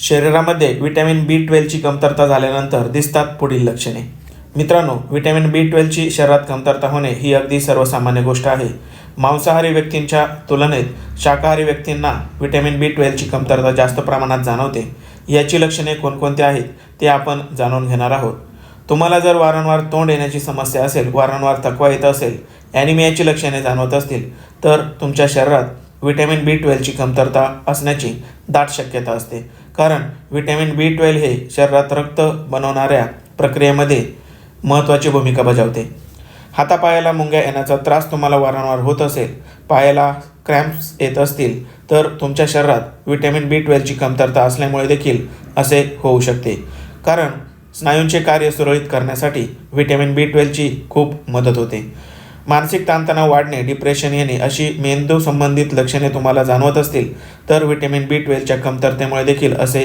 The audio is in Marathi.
शरीरामध्ये विटॅमिन बी ट्वेल्वची कमतरता झाल्यानंतर दिसतात पुढील लक्षणे. मित्रांनो विटॅमिन बी ट्वेल्वची शरीरात कमतरता होणे ही अगदी सर्वसामान्य गोष्ट आहे. मांसाहारी व्यक्तींच्या तुलनेत शाकाहारी व्यक्तींना विटॅमिन बी ट्वेल्वची कमतरता जास्त प्रमाणात जाणवते. याची लक्षणे कोणकोणती आहेत ते आपण जाणून घेणार आहोत. तुम्हाला जर वारंवार तोंड येण्याची समस्या असेल वारंवार थकवा येत असेल ॲनिमियाची लक्षणे जाणवत असतील तर तुमच्या शरीरात विटॅमिन बी ट्वेल्वची कमतरता असण्याची दाट शक्यता असते. कारण व्हिटॅमिन बी ट्वेल्व हे शरीरात रक्त बनवणाऱ्या प्रक्रियेमध्ये महत्त्वाची भूमिका बजावते. हातापायाला मुंग्या येण्याचा त्रास तुम्हाला वारंवार होत असेल पायाला क्रॅम्प्स येत असतील तर तुमच्या शरीरात व्हिटॅमिन बी ट्वेल्वची कमतरता असल्यामुळे देखील असे होऊ शकते. कारण स्नायूंचे कार्य सुरळीत करण्यासाठी व्हिटॅमिन बी ट्वेल्वची खूप मदत होते. मानसिक ताणतणाव वाढणे डिप्रेशन येणे अशी मेंदू संबंधित लक्षणे तुम्हाला जाणवत असतील तर व्हिटॅमिन बी ट्वेल्वच्या कमतरतेमुळे देखील असे